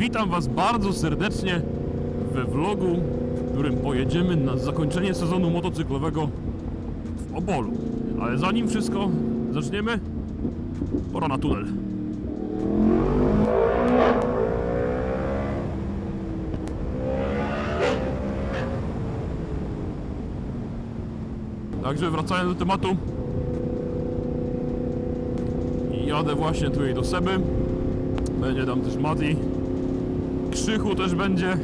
Witam Was bardzo serdecznie we vlogu, w którym pojedziemy na zakończenie sezonu motocyklowego w Opolu. Ale zanim wszystko zaczniemy, pora na tunel. Także wracając do tematu, jadę właśnie tutaj do Seby. Będzie tam też Mati. Krzychu też będzie.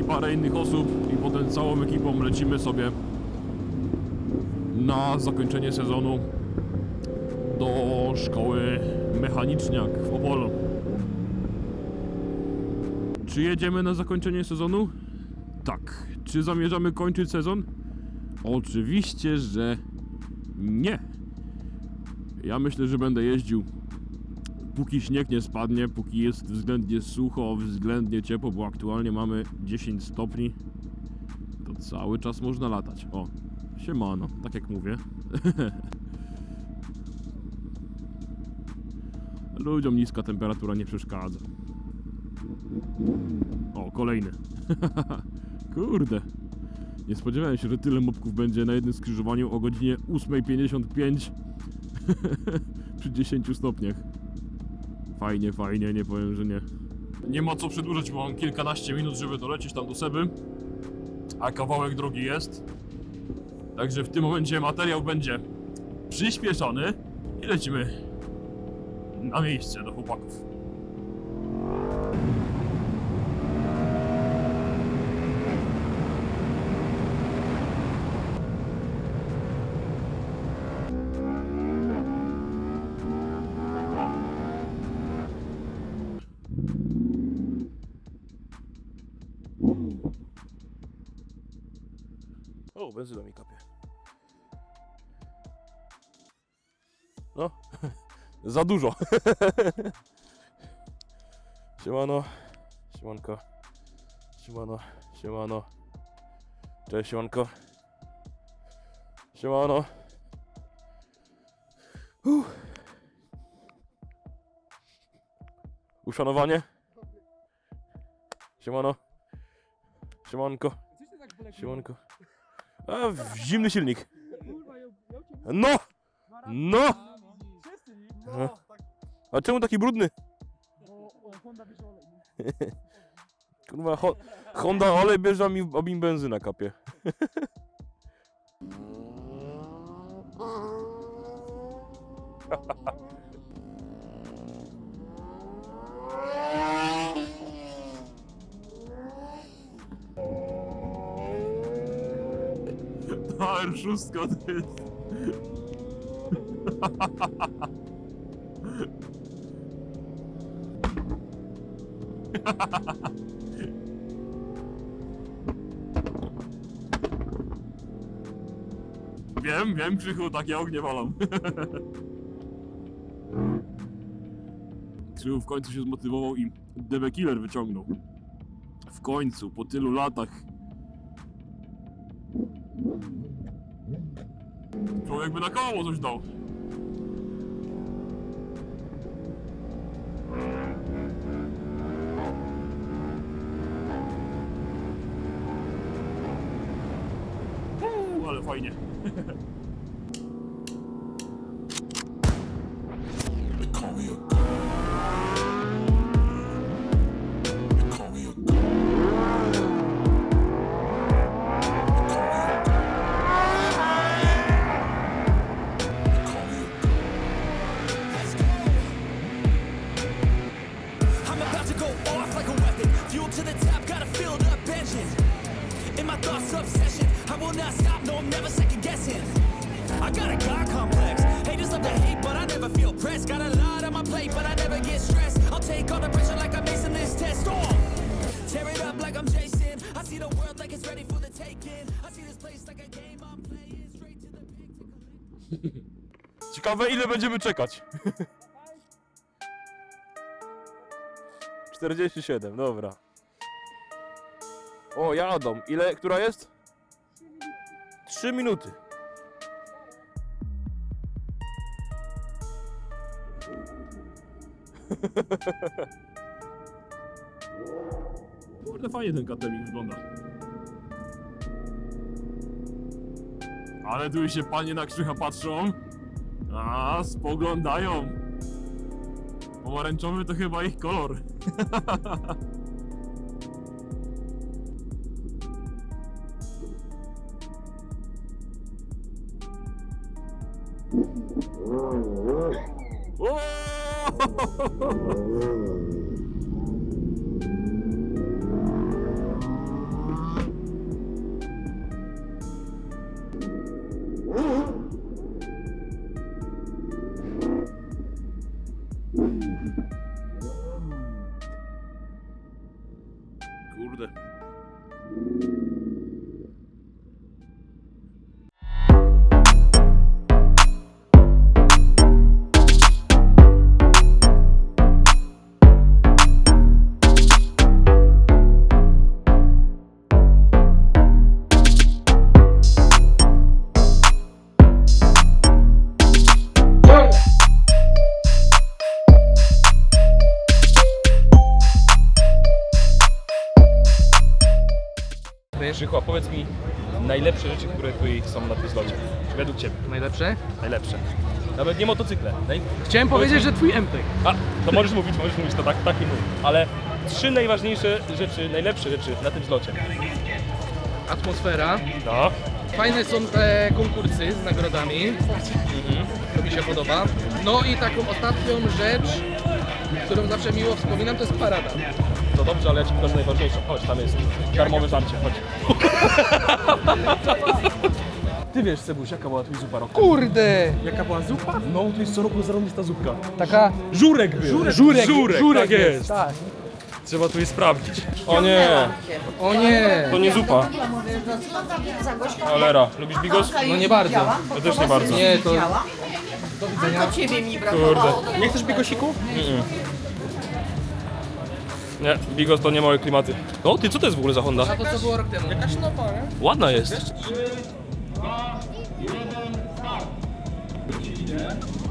I parę innych osób. I potem całą ekipą lecimy sobie na zakończenie sezonu do szkoły mechaniczniak w Opolu. Czy jedziemy na zakończenie sezonu? Tak. Czy zamierzamy kończyć sezon? Oczywiście, że nie. Ja myślę, że będę jeździł póki śnieg nie spadnie, póki jest względnie sucho, względnie ciepło, bo aktualnie mamy 10 stopni, to cały czas można latać. O, siemano, tak jak mówię. Ludziom niska temperatura nie przeszkadza. O, kolejny. Kurde. Nie spodziewałem się, że tyle mopków będzie na jednym skrzyżowaniu o godzinie 8.55 przy 10 stopniach. Fajnie, fajnie, nie powiem, że nie. Nie ma co przedłużać, bo mam kilkanaście minut, żeby dolecieć tam do Seby. A kawałek drogi jest. Także w tym momencie materiał będzie przyspieszony i lecimy na miejsce do chłopaków. Benzyna mi kapie. No, za dużo. Siemano, siemanko, siemano, siemano. Cześć, siemanko. Siemano. Uff. Uszanowanie. Siemano. Siemanko. Tak? Siemanko. A, w zimny silnik. No! No! A czemu taki brudny? Kurwa, ho Honda olej bierze, a mi, a mi benzyna kapie. R6 to jest... Wiem, wiem, Krzychu, takie ognie walą. Krzychu w końcu się zmotywował i DB Killer wyciągnął. W końcu, po tylu latach. Człowiek by na koło coś dał. Ciekawe ile będziemy czekać. 47, dobra. O, jadą. Ile, która jest? 3 minuty. Kurde, fajnie ten katemik wygląda. Ale tu się panie na krzycha patrzą. A, spoglądają. Pomarańczowy to chyba ich kolor. Kurde. Nie motocykle. Naj... Chciałem powiedzieć, że twój MTek. A, to możesz mówić, możesz mówić, to tak, tak i mów. Ale trzy najważniejsze rzeczy, najlepsze rzeczy na tym zlocie. Atmosfera. No. Fajne są te konkursy z nagrodami. To mi się podoba. No i taką ostatnią rzecz, którą zawsze miło wspominam, to jest parada. To dobrze, ale ja Ci pokażę najważniejsze. Chodź, tam jest darmowe żarcie, chodź. Ty wiesz, Sebuś, jaka była tu zupa rok temu? Kurde! Jaka była zupa? No, to jest co roku zarobista zupka. Taka... Żurek był. Żurek, żurek, żurek, żurek tak jest. jest, tak. Trzeba tu je sprawdzić. O nie, O nie! to nie zupa. Cholera, lubisz bigos? No nie bardzo. Ja też nie bardzo. Nie, to... Do widzenia. ciebie mi brakowało. Kurde. Nie chcesz bigosików? Nie, bigos to nie moje klimaty. O, ty co to jest w ogóle za Honda? A to co było rok temu? 아, 11, 3. 7, 2, 4.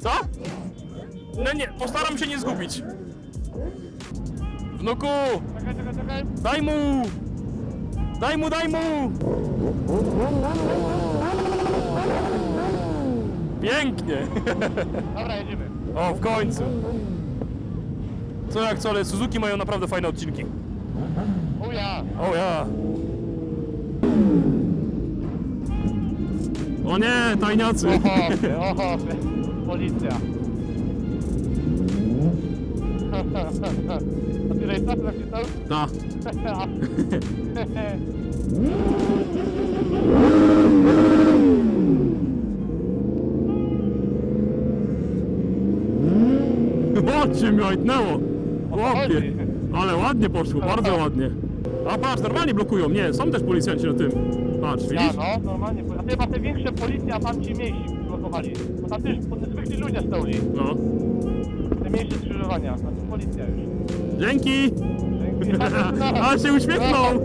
Co? No nie, postaram się nie zgubić. Wnuku! Daj mu! Daj mu, daj mu! Pięknie! Dobra, jedziemy. O, w końcu! Co jak co, ale Suzuki mają naprawdę fajne odcinki. Uja! O ja! O nie, tajniacy! Policja. A ty napisał? Ta. O, cię mi ojtnęło! Chłopie! Ale ładnie poszło, bardzo ładnie. A patrz, normalnie blokują. Nie, są też policjanci na tym. Patrz, Ja widzisz? no, normalnie. A chyba te większe policje, a tam ci mniejsi blokowali. Bo tam też bo zwykli ludzie stali. No. Te mniejsze skrzyżowania. A tu policja już. Dzięki! Dzięki. A się uśmiechnął!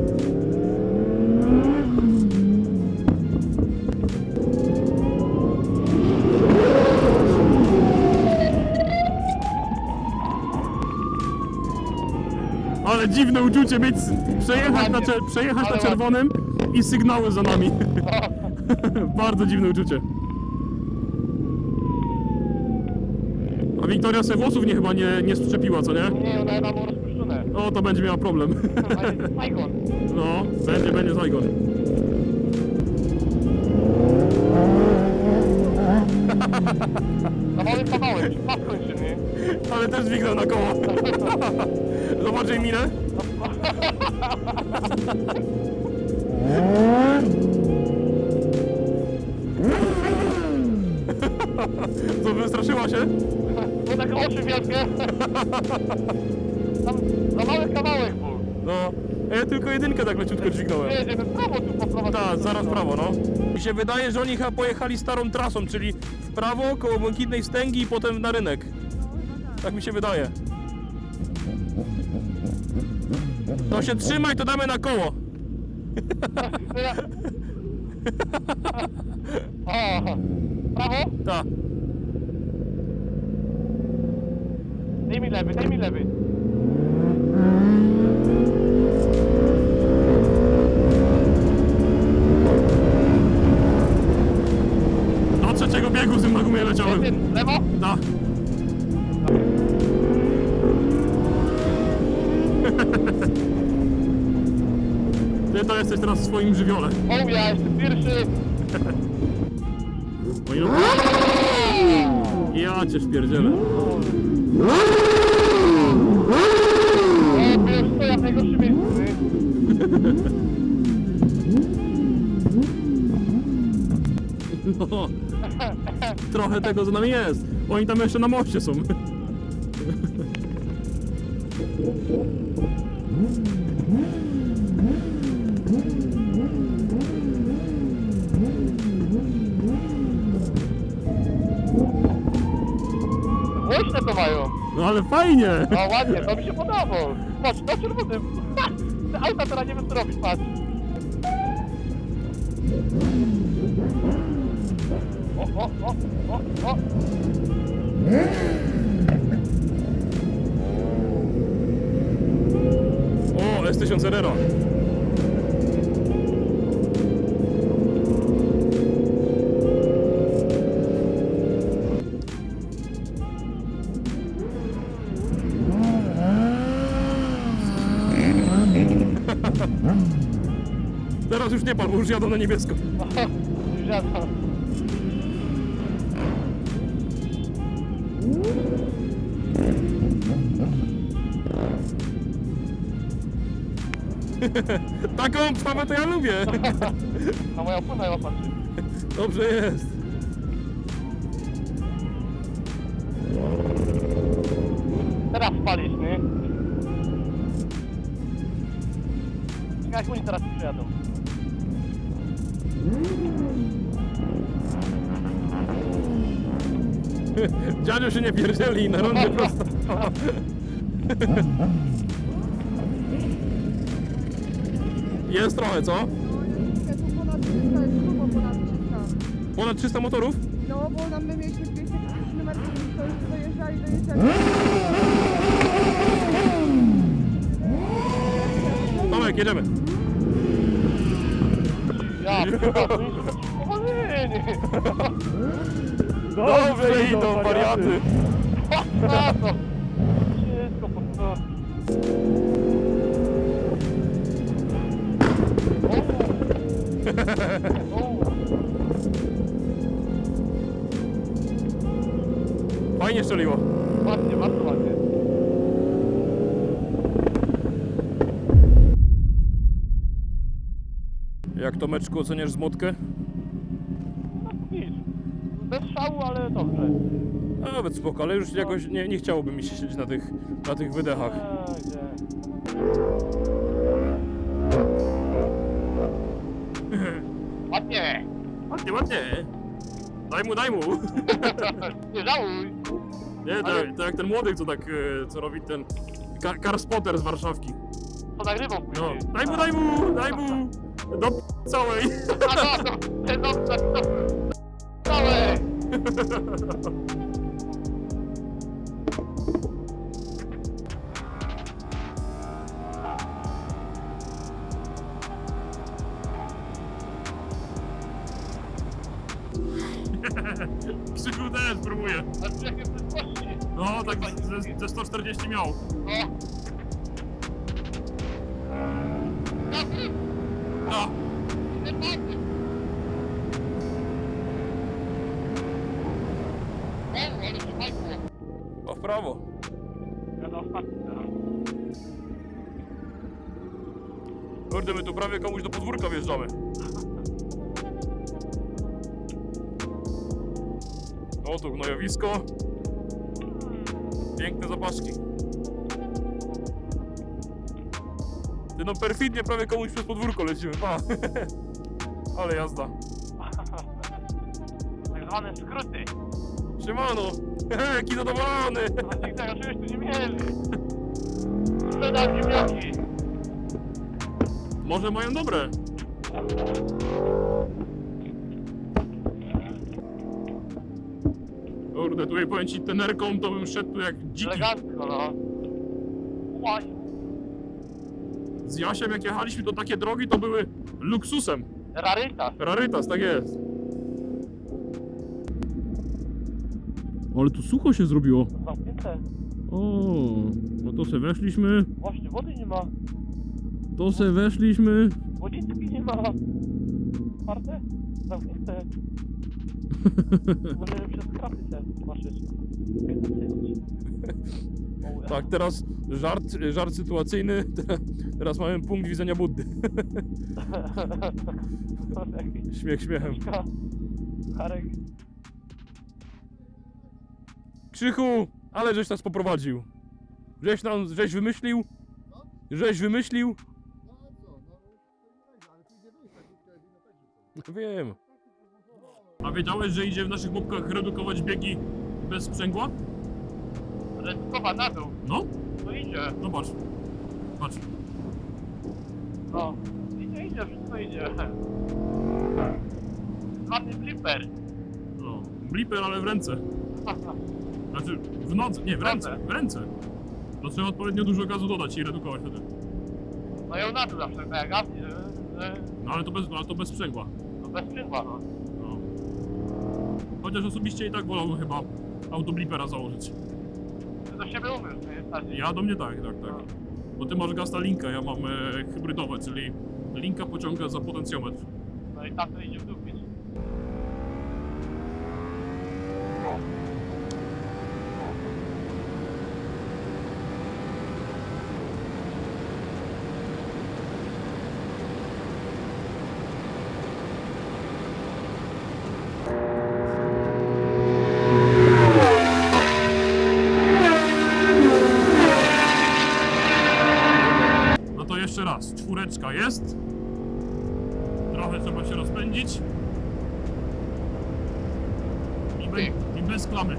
Ale dziwne uczucie mieć, przejechać na, cze- przejechać na czerwonym i sygnały za nami. Bardzo dziwne uczucie. A Wiktoria se włosów nie chyba nie, nie szczepiła, co nie? Nie, ona ma rozpuszczone. O, to będzie miała problem. No, będzie, będzie zajgon. Na? Ale też dźwignął na koło. Zobaczę minę. Co, wystraszyła się? Bo taką oczy wielkie. Tam za mały kawałek był. No, ja tylko jedynkę tak leciutko dźwignąłem. Jedziemy w prawo tu poprowadzić. Tak, zaraz w prawo, no. Mi się wydaje, że oni chyba pojechali starą trasą, czyli w prawo, koło Błękitnej Stęgi i potem na rynek. Tak mi się wydaje. To się trzymaj, to damy na koło. O, prawo? Tak. Daj mi lewy, daj mi lewy. Do trzeciego biegu z tym na gumie leciałem. Lewo? Tak. Jesteś teraz w swoim żywiole. O, ja jestem pierwszy. Oj, no. Ja cię szpierdzielę. O, wiesz co, ja najgorszym miejscu. nie? No. Trochę tego za nami jest. Oni tam jeszcze na moście są. Głośne to mają. No ale fajnie. No ładnie, to mi się podobało. Patrz, na czerwonym. Ha! Te auta teraz nie wiem co robić, patrz. O, o, o, o, o. O, S1000 Herrera. Teraz już nie pal, bo już jadą na niebiesko. Już jadę. Taką obstawę to ja lubię. Na moją płynę chyba patrzy. Dobrze jest. Jak oni teraz przyjadą. Dziadzio się nie pierdzieli na rondzie prosto. Jest trochę, co? ponad 300, jest grubo ponad 300. Ponad 300 motorów? No bo nam my mieliśmy 230 numer, to już dojeżdżali, dojeżdżali. Tomek, jedziemy. Ja, chyba, powolenie. Dobrze idą, wariaty. Wszystko. Fajnie. Ładnie, bardzo ładnie. Jak Tomeczku oceniasz zmotkę? No nic. Bez szału, ale dobrze. Nawet spoko, ale już jakoś nie, nie chciałoby mi się siedzieć na tych, na tych wydechach. Eee? Ładnie. Ładnie, ładnie. Daj mu, daj mu. Nie żałuj. Nie, to, to jak ten młody, co tak, e, co robi ten car, car spotter z Warszawki. To nagrywam No, później. daj mu, daj mu, daj mu. Do p- całej. A no, to, ten dobrze, to... Całe. Krzyku też. A jakie prędkości. No, tak ze, ze 140 miał. No. No. O, w prawo. Kurde, my tu prawie komuś do podwórka wjeżdżamy. O, tu gnojowisko. Piękne zapaszki. Ty no perfidnie prawie komuś przez podwórko lecimy, pa. Ale jazda. Tak zwane skróty. Siemano. Jaki zadowolony. Nikt tego czegoś tu nie mierzy. Sprzedam ziemniaki. Może mają dobre. Kurde, tutaj powiem ci tenerką, to bym szedł tu jak dziki. Elegancko, no. Łaś. Z Jasiem jak jechaliśmy, to takie drogi to były luksusem. Raryta. Rarytas, tak jest. Ale tu sucho się zrobiło. Zamknięte. O, no to se weszliśmy, Właśnie, wody nie ma. to se weszliśmy. Wodziczki nie ma. Otwarte? Zamknięte. Możemy przez kraty się zobaczyć. Tak, teraz żart, żart sytuacyjny. Teraz mamy punkt widzenia Buddy. Śmiech śmiechem. Harek. Krzychu, ale żeś nas poprowadził. Żeś nam, żeś wymyślił? Żeś wymyślił? Wiem. A wiedziałeś, że idzie w naszych mopkach redukować biegi bez sprzęgła? Redukowa na dół. No, To idzie. zobacz. Patrz. No. Idzie, idzie, wszystko idzie. Ładny flipper. No, bliper, ale w ręce. Znaczy, w nodze, nie, w ręce, w ręce. To trzeba odpowiednio dużo gazu dodać i redukować wtedy. No ją na dół zawsze, tak jak Gawni, że, że No ale to bez, ale to bez sprzęgła. no bez sprzęgła, no. No. Chociaż osobiście i tak wolałbym chyba autoblipera założyć. Do siebie umiesz, to jest tak. Ja do mnie tak, tak, tak. Bo ty masz gasta linka, ja mam e, hybrydowe, czyli linka pociąga za potencjometr. No i tam to idzie w dół pić. No to jeszcze raz, czwóreczka jest. Trochę trzeba się rozpędzić. I, be, klamy.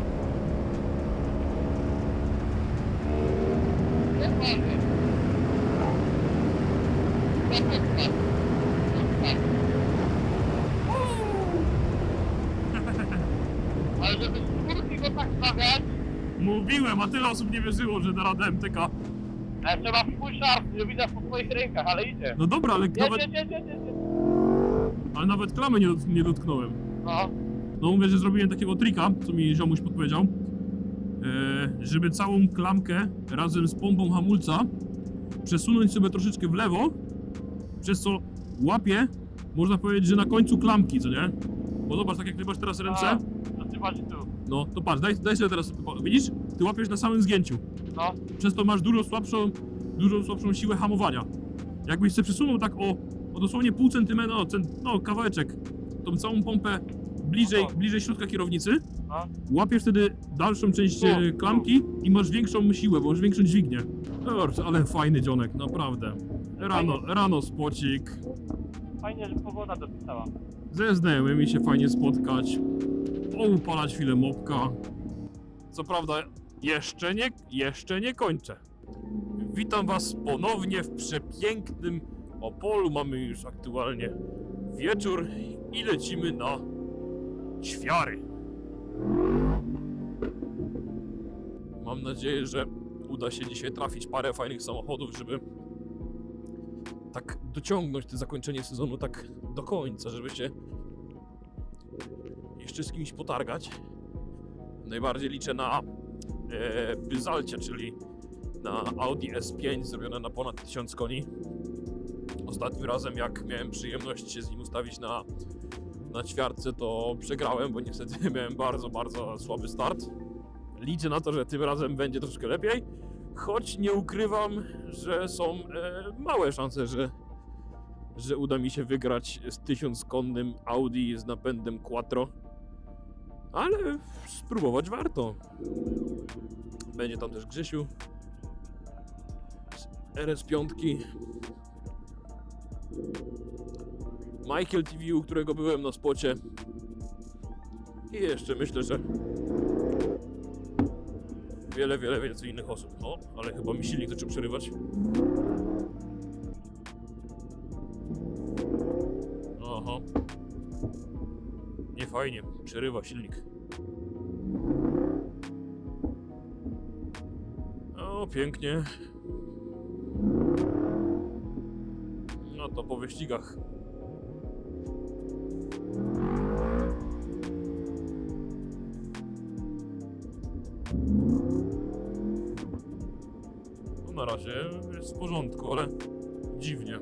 Ale żeby skórki go tak stawiać, Mówiłem, a tyle osób nie wierzyło, że da radę MTK. e, trzeba w swój szarp, nie widać po twoich rękach, ale idzie. No dobra, ale Jedź, nawet, jedź, jedź, jedź. ale nawet klamy nie, dot- nie dotknąłem. No, No mówię, że zrobiłem takiego trika, co mi ziomuś podpowiedział. E, żeby całą klamkę razem z pompą hamulca przesunąć sobie troszeczkę w lewo, przez co łapie, można powiedzieć, że na końcu klamki, co nie? Bo zobacz, tak jak ty masz teraz ręce, A, to ty masz tu. no to patrz, daj, daj sobie teraz, widzisz? Ty łapiesz na samym zgięciu, No, przez to masz dużo słabszą, dużo słabszą siłę hamowania. Jakbyś się przesunął tak o, o dosłownie pół centymetra, no, cent, no kawałeczek, tą całą pompę bliżej, No bliżej środka kierownicy, no. łapiesz wtedy dalszą część Tu, e, klamki i masz większą siłę, bo masz większą dźwignię. Dobrze, ale fajny dzionek, naprawdę. Rano, rano spocik, Fajnie, że pogoda dopisała. ze znajomymi się fajnie spotkać, poupalać chwilę mopka. Co prawda, jeszcze nie, jeszcze nie kończę. Witam was ponownie w przepięknym Opolu. Mamy już aktualnie wieczór i lecimy na ćwiary. Mam nadzieję, że uda się dzisiaj trafić parę fajnych samochodów, żeby tak dociągnąć to zakończenie sezonu tak do końca, żeby się jeszcze z kimś potargać. Najbardziej liczę na e, czyli na Audi S5 zrobione na ponad 1000 koni. Ostatnim razem jak miałem przyjemność się z nim ustawić na, na ćwiartce, to przegrałem, bo niestety miałem bardzo, bardzo słaby start. Liczę na to, że tym razem będzie troszkę lepiej. Choć nie ukrywam, że są e, małe szanse, że, że uda mi się wygrać z tysiąckonnym Audi z napędem Quattro. Ale spróbować warto. Będzie tam też Grzesiu. z RS5. Michael TV, u którego byłem na spocie. I jeszcze myślę, że wiele, wiele więcej innych osób. O, ale chyba mi silnik zaczął przerywać. Aha. Nie fajnie, przerywa silnik. O, pięknie. No to po wyścigach. Razie jest w porządku, ale dziwnie.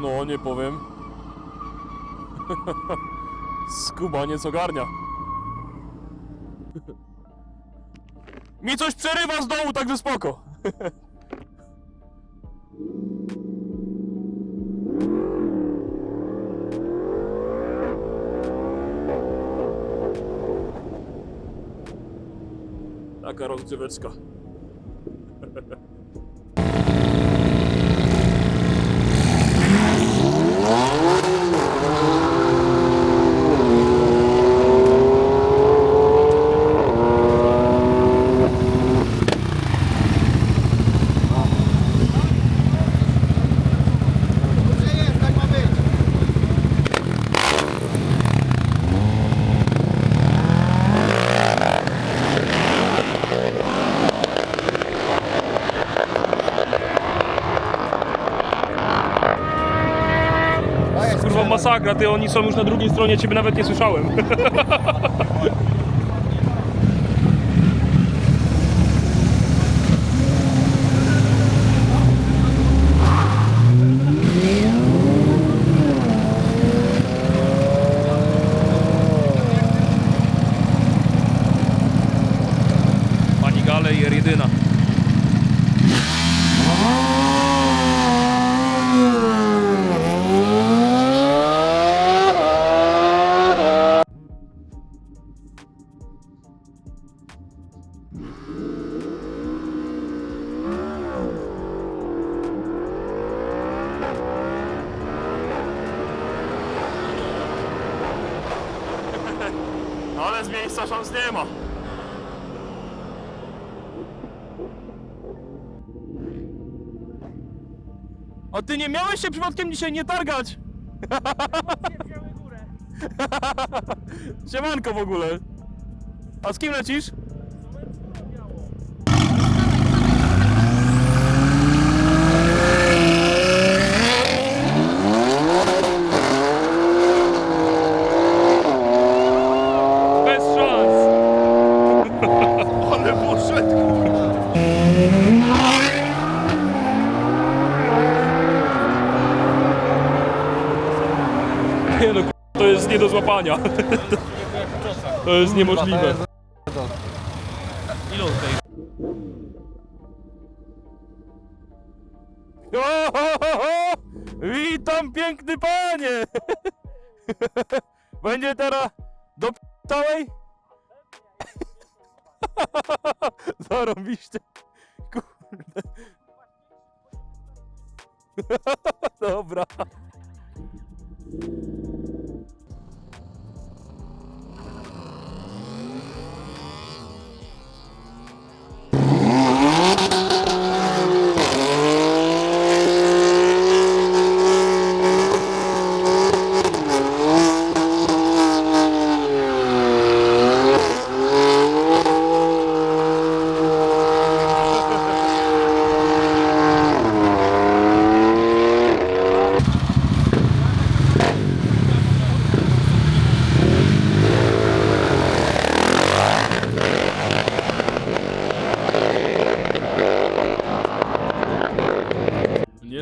No, nie powiem. Skubaniec ogarnia. Mi coś przerywa z dołu, także spoko. Taka masakra, ty oni są już na drugiej stronie, ciebie nawet nie słyszałem. się przypadkiem dzisiaj nie targać? Siemanko w ogóle. A z kim lecisz? Bez szans. Ale poszedł. Nie no, k- to jest nie do złapania. To jest niemożliwe. Ile tej? Witam piękny panie! Będzie teraz do całej? Zarobiście. Kurde. Dobra.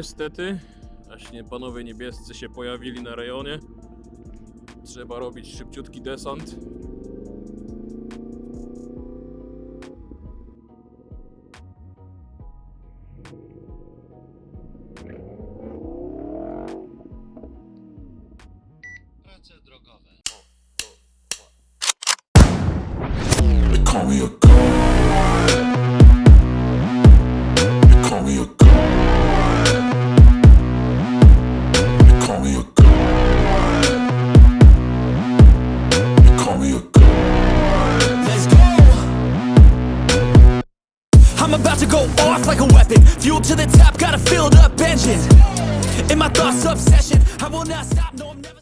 niestety. Właśnie panowie niebiescy się pojawili na rejonie. Trzeba robić szybciutki desant.